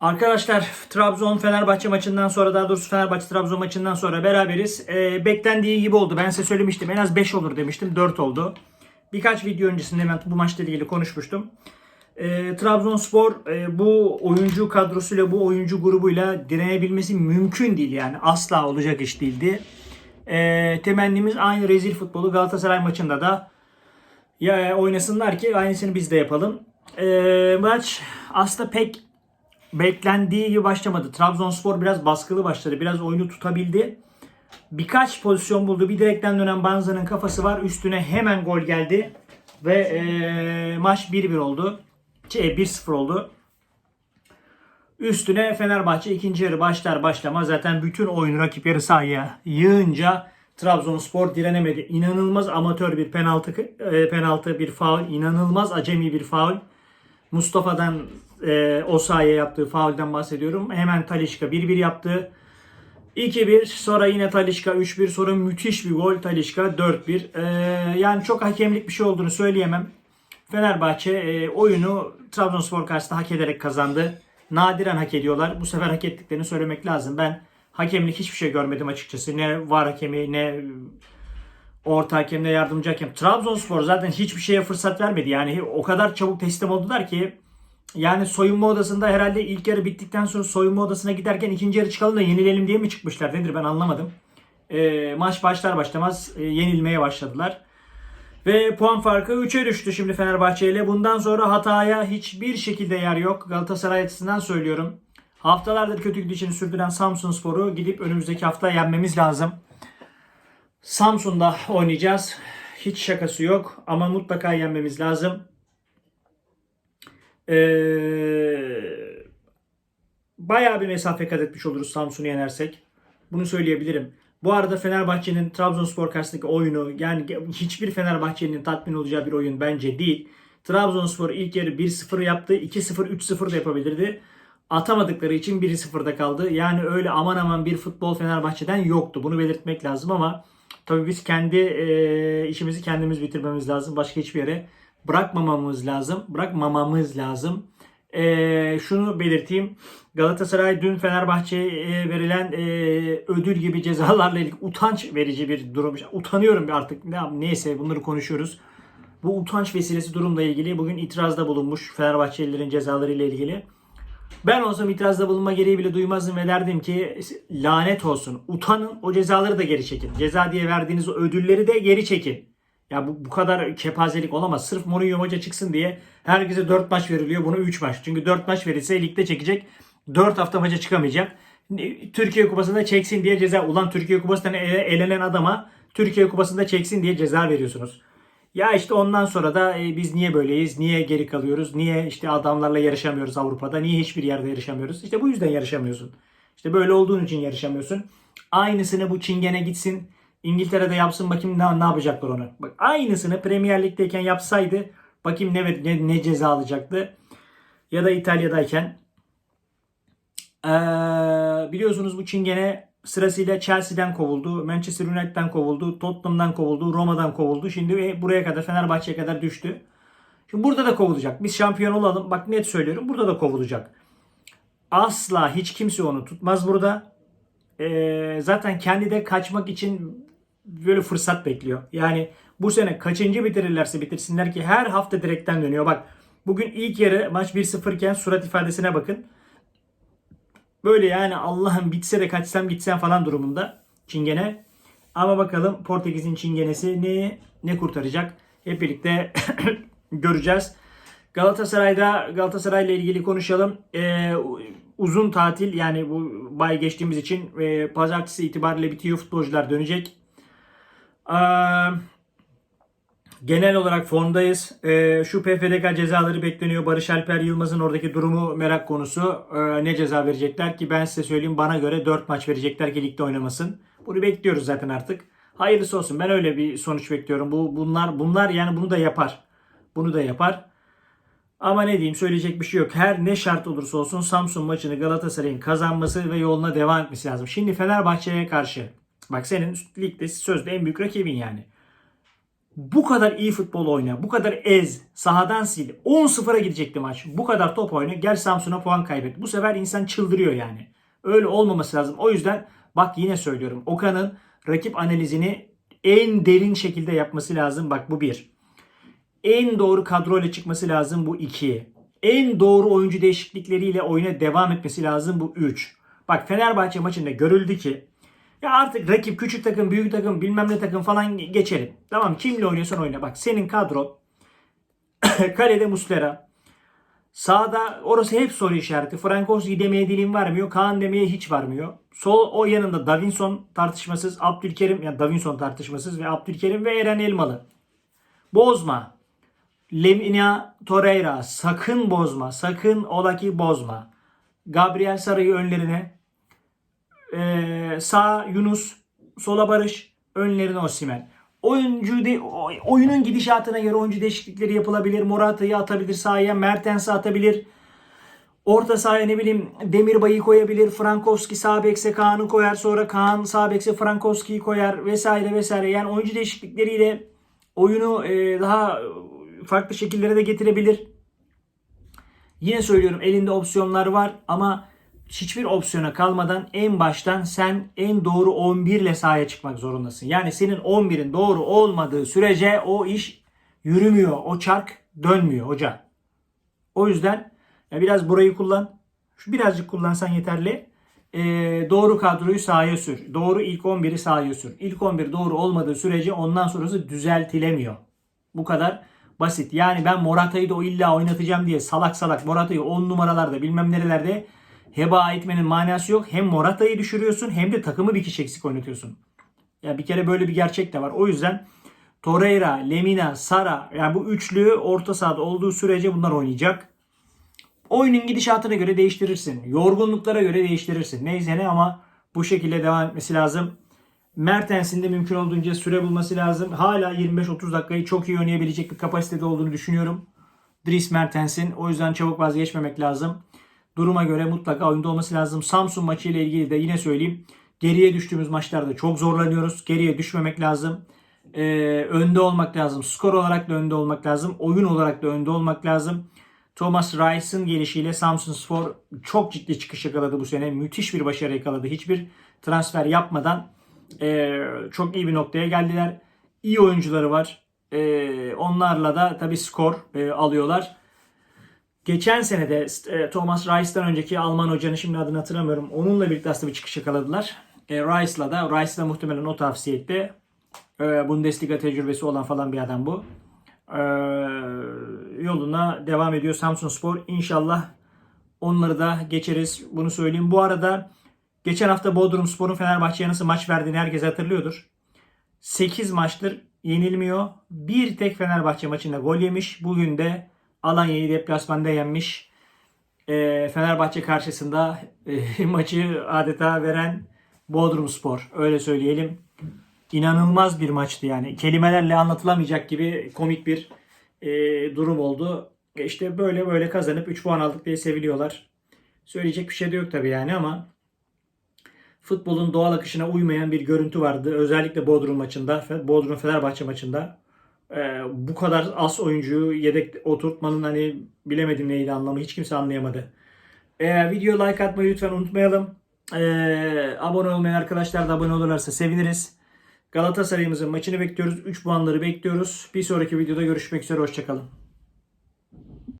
Arkadaşlar Trabzon Fenerbahçe maçından sonra daha doğrusu Fenerbahçe Trabzon maçından sonra beraberiz. Ee, beklendiği gibi oldu. Ben size söylemiştim en az 5 olur demiştim. 4 oldu. Birkaç video öncesinde ben bu maçla ilgili konuşmuştum. Ee, Trabzonspor e, bu oyuncu kadrosuyla bu oyuncu grubuyla direnebilmesi mümkün değil yani. Asla olacak iş değildi. Ee, temennimiz aynı rezil futbolu Galatasaray maçında da ya oynasınlar ki aynısını biz de yapalım. Ee, maç aslında pek beklendiği gibi başlamadı. Trabzonspor biraz baskılı başladı. Biraz oyunu tutabildi. Birkaç pozisyon buldu. Bir direkten dönen Banza'nın kafası var. Üstüne hemen gol geldi. Ve eee, maç 1-1 oldu. Şey, 1-0 oldu. Üstüne Fenerbahçe ikinci yarı başlar başlamaz zaten bütün oyunu rakip yarı sahaya yığınca Trabzonspor direnemedi. İnanılmaz amatör bir penaltı penaltı bir faul, inanılmaz acemi bir faul. Mustafa'dan e, o sahaya yaptığı faulden bahsediyorum. Hemen Talişka 1-1 yaptı. 2-1 sonra yine Talişka 3-1 sonra müthiş bir gol Talişka 4-1. E, yani çok hakemlik bir şey olduğunu söyleyemem. Fenerbahçe e, oyunu Trabzonspor karşısında hak ederek kazandı. Nadiren hak ediyorlar. Bu sefer hak ettiklerini söylemek lazım. Ben hakemlik hiçbir şey görmedim açıkçası. Ne var hakemi ne orta hakem ne yardımcı hakem. Trabzonspor zaten hiçbir şeye fırsat vermedi. Yani o kadar çabuk teslim oldular ki yani soyunma odasında herhalde ilk yarı bittikten sonra soyunma odasına giderken ikinci yarı çıkalım da yenilelim diye mi çıkmışlar? Nedir ben anlamadım. E, maç başlar başlamaz e, yenilmeye başladılar. Ve puan farkı 3'e düştü şimdi Fenerbahçe ile. Bundan sonra hataya hiçbir şekilde yer yok. Galatasaray açısından söylüyorum. Haftalardır kötü gidişini sürdüren Samsun Spor'u gidip önümüzdeki hafta yenmemiz lazım. Samsun'da oynayacağız. Hiç şakası yok ama mutlaka yenmemiz lazım. Ee, bayağı bir mesafe kat etmiş oluruz Samsun'u yenersek. Bunu söyleyebilirim. Bu arada Fenerbahçe'nin Trabzonspor karşısındaki oyunu yani hiçbir Fenerbahçe'nin tatmin olacağı bir oyun bence değil. Trabzonspor ilk yarı 1-0 yaptı. 2-0, 3-0 da yapabilirdi. Atamadıkları için 1-0'da kaldı. Yani öyle aman aman bir futbol Fenerbahçe'den yoktu. Bunu belirtmek lazım ama tabii biz kendi e, işimizi kendimiz bitirmemiz lazım. Başka hiçbir yere bırakmamamız lazım. Bırakmamamız lazım. E, şunu belirteyim. Galatasaray dün Fenerbahçe'ye verilen e, ödül gibi cezalarla ilgili utanç verici bir durum. Utanıyorum artık. Ne, neyse bunları konuşuyoruz. Bu utanç vesilesi durumla ilgili bugün itirazda bulunmuş Fenerbahçelilerin cezaları ile ilgili. Ben olsam itirazda bulunma gereği bile duymazdım ve derdim ki lanet olsun. Utanın o cezaları da geri çekin. Ceza diye verdiğiniz o ödülleri de geri çekin. Ya bu, bu kadar kepazelik olamaz. Sırf Mourinho hoca çıksın diye herkese 4 maç veriliyor. Bunu 3 maç. Çünkü 4 maç verilse ligde çekecek. 4 hafta maça çıkamayacak. Türkiye Kupası'nda çeksin diye ceza. Ulan Türkiye Kupası'ndan ele- elenen adama Türkiye Kupası'nda çeksin diye ceza veriyorsunuz. Ya işte ondan sonra da e, biz niye böyleyiz? Niye geri kalıyoruz? Niye işte adamlarla yarışamıyoruz Avrupa'da? Niye hiçbir yerde yarışamıyoruz? İşte bu yüzden yarışamıyorsun. İşte böyle olduğun için yarışamıyorsun. Aynısını bu Çingene gitsin. İngiltere'de yapsın bakayım ne, ne yapacaklar onu. Bak aynısını Premier Lig'deyken yapsaydı bakayım ne, ne, ne ceza alacaktı. Ya da İtalya'dayken. Ee, biliyorsunuz bu Çingene sırasıyla Chelsea'den kovuldu, Manchester United'den kovuldu, Tottenham'dan kovuldu, Roma'dan kovuldu. Şimdi buraya kadar Fenerbahçe'ye kadar düştü. Şimdi burada da kovulacak. Biz şampiyon olalım. Bak net söylüyorum. Burada da kovulacak. Asla hiç kimse onu tutmaz burada. Ee, zaten kendi de kaçmak için böyle fırsat bekliyor. Yani bu sene kaçıncı bitirirlerse bitirsinler ki her hafta direkten dönüyor. Bak bugün ilk yarı maç 1-0 iken surat ifadesine bakın. Böyle yani Allah'ım bitse de kaçsam gitsem falan durumunda Çingene. Ama bakalım Portekiz'in Çingenesi ne ne kurtaracak? Hep birlikte göreceğiz. Galatasaray'da Galatasaray ile ilgili konuşalım. Ee, uzun tatil yani bu bay geçtiğimiz için e, pazartesi itibariyle bitiyor. Futbolcular dönecek. Genel olarak formdayız. Ee, şu PFDK cezaları bekleniyor. Barış Alper Yılmaz'ın oradaki durumu merak konusu. Ee, ne ceza verecekler ki ben size söyleyeyim bana göre 4 maç verecekler ki ligde oynamasın. Bunu bekliyoruz zaten artık. Hayırlısı olsun. Ben öyle bir sonuç bekliyorum. Bu bunlar bunlar yani bunu da yapar. Bunu da yapar. Ama ne diyeyim söyleyecek bir şey yok. Her ne şart olursa olsun Samsun maçını Galatasaray'ın kazanması ve yoluna devam etmesi lazım. Şimdi Fenerbahçe'ye karşı bak senin ligde sözde en büyük rakibin yani. Bu kadar iyi futbol oyna, bu kadar ez, sahadan sil. 10-0'a gidecekti maç. Bu kadar top oyna, gel Samsun'a puan kaybet. Bu sefer insan çıldırıyor yani. Öyle olmaması lazım. O yüzden bak yine söylüyorum. Okan'ın rakip analizini en derin şekilde yapması lazım. Bak bu bir. En doğru kadroyla çıkması lazım bu iki. En doğru oyuncu değişiklikleriyle oyuna devam etmesi lazım bu üç. Bak Fenerbahçe maçında görüldü ki ya artık rakip küçük takım, büyük takım, bilmem ne takım falan geçelim. Tamam kimle oynuyorsan oyna. Bak senin kadron kalede Muslera. Sağda orası hep soru işareti. Frankowski demeye dilim varmıyor. Kaan demeye hiç varmıyor. Sol o yanında Davinson tartışmasız. Abdülkerim yani Davinson tartışmasız ve Abdülkerim ve Eren Elmalı. Bozma. Lemina Torreira sakın bozma. Sakın ola ki bozma. Gabriel Saray'ı önlerine. Ee, sağ Yunus. Sola Barış. Önlerine Osimhen. Oyuncu de, oyunun gidişatına göre oyuncu değişiklikleri yapılabilir. Morata'yı atabilir sahaya. Mertens'i atabilir. Orta sahaya ne bileyim Demirbay'ı koyabilir. Frankowski sağ bekse Kaan'ı koyar. Sonra Kaan sağ bekse Frankowski'yi koyar vesaire vesaire. Yani oyuncu değişiklikleriyle oyunu e, daha farklı şekillere de getirebilir. Yine söylüyorum elinde opsiyonlar var ama hiçbir opsiyona kalmadan en baştan sen en doğru 11 ile sahaya çıkmak zorundasın. Yani senin 11'in doğru olmadığı sürece o iş yürümüyor. O çark dönmüyor hoca. O yüzden ya biraz burayı kullan. Şu birazcık kullansan yeterli. Ee, doğru kadroyu sahaya sür. Doğru ilk 11'i sahaya sür. İlk 11 doğru olmadığı sürece ondan sonrası düzeltilemiyor. Bu kadar basit. Yani ben Morata'yı da o illa oynatacağım diye salak salak Morata'yı 10 numaralarda bilmem nerelerde heba etmenin manası yok. Hem Morata'yı düşürüyorsun hem de takımı bir kişi eksik oynatıyorsun. Ya bir kere böyle bir gerçek de var. O yüzden Torreira, Lemina, Sara yani bu üçlü orta sahada olduğu sürece bunlar oynayacak. Oyunun gidişatına göre değiştirirsin. Yorgunluklara göre değiştirirsin. Neyse ne ama bu şekilde devam etmesi lazım. Mertens'in de mümkün olduğunca süre bulması lazım. Hala 25-30 dakikayı çok iyi oynayabilecek bir kapasitede olduğunu düşünüyorum. Dries Mertens'in. O yüzden çabuk vazgeçmemek lazım. Duruma göre mutlaka oyunda olması lazım. Samsun maçı ile ilgili de yine söyleyeyim. Geriye düştüğümüz maçlarda çok zorlanıyoruz. Geriye düşmemek lazım. Ee, önde olmak lazım. Skor olarak da önde olmak lazım. Oyun olarak da önde olmak lazım. Thomas Rice'ın gelişiyle Samsun Spor çok ciddi çıkış yakaladı bu sene. Müthiş bir başarı yakaladı. Hiçbir transfer yapmadan e, çok iyi bir noktaya geldiler. İyi oyuncuları var. E, onlarla da tabii skor e, alıyorlar. Geçen sene de e, Thomas Rice'dan önceki Alman hocanın şimdi adını hatırlamıyorum. Onunla birlikte aslında bir çıkış yakaladılar. E, Rice'la da Rice da muhtemelen o tavsiye etti. E, Bundesliga tecrübesi olan falan bir adam bu. E, yoluna devam ediyor Samsun Spor. İnşallah onları da geçeriz. Bunu söyleyeyim. Bu arada geçen hafta Bodrum Spor'un Fenerbahçe'ye nasıl maç verdiğini herkes hatırlıyordur. 8 maçtır yenilmiyor. Bir tek Fenerbahçe maçında gol yemiş. Bugün de Alanya'yı deplasmanda yenmiş. E, Fenerbahçe karşısında e, maçı adeta veren Bodrum Spor. Öyle söyleyelim. İnanılmaz bir maçtı yani. Kelimelerle anlatılamayacak gibi komik bir e, durum oldu. E, İşte böyle böyle kazanıp 3 puan aldık diye seviliyorlar. Söyleyecek bir şey de yok tabii yani ama futbolun doğal akışına uymayan bir görüntü vardı. Özellikle Bodrum maçında, Bodrum Fenerbahçe maçında. Ee, bu kadar az oyuncuyu yedek oturtmanın hani bilemedim neydi anlamı hiç kimse anlayamadı. Ee, video like atmayı lütfen unutmayalım. Ee, abone olmayan arkadaşlar da abone olurlarsa seviniriz. Galatasaray'ımızın maçını bekliyoruz. 3 puanları bekliyoruz. Bir sonraki videoda görüşmek üzere. Hoşçakalın.